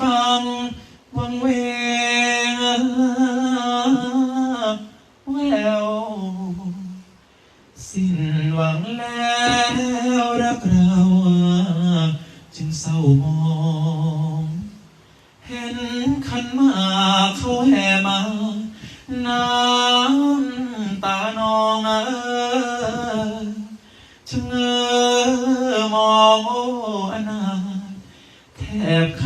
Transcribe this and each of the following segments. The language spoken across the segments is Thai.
ฟัง วังเวงแววสิ้นหวังแล้วรักเราจึงเศร้ามองเห็นขันมาเขาแห่มาน้ำตานองเออชะเงอ แท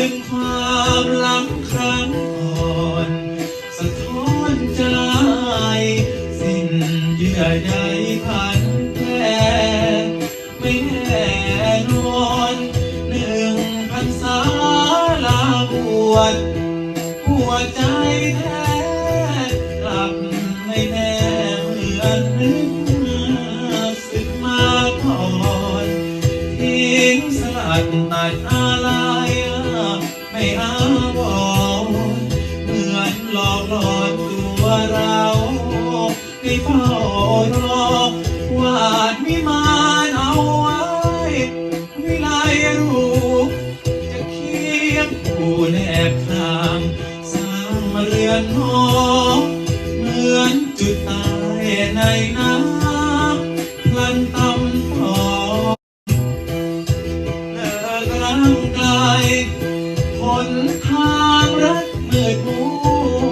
ลืมความหลังครั้งก่อน สะท้อนใจ สิ้นเยื่อใยพันแพ้ไม่แน่นอนหนึ่งพันษาลาบวชหัวใจแท้กลับไม่แน่เหมือนนึกสึกมาก่อนทิ้งสลัดตัด เฝ้ารอวาดวิมานเอาไว้ วิไลรูปจะเคียงคู่แนบข้างสร้างเรือนหอเหมือนจุดตายในน้ำพลันตำต่อเลิกร่างกายหนทางรักมืดมั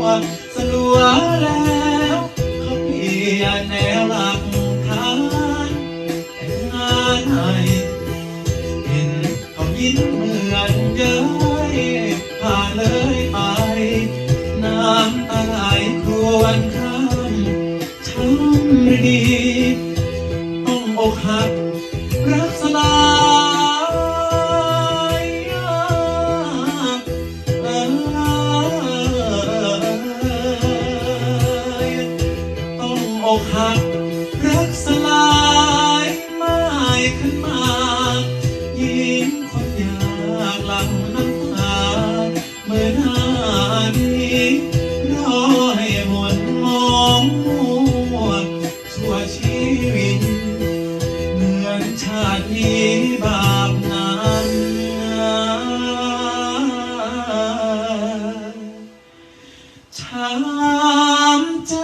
วสลัว เห็นเขายิ้มเหมือนย้ยผ่าเลยไป น้ำตาไหลครวญข้ามช้ำดีต้องอกหักรักสลายต้องอกหักรักสลายายขึ้นมายิ้มคนยากหลังน้ำตาเมื่อหน้านี้รอให้หมดมองมัวชั่วชีวิตเหมือนชาตินี้บาปนานช้ำใจ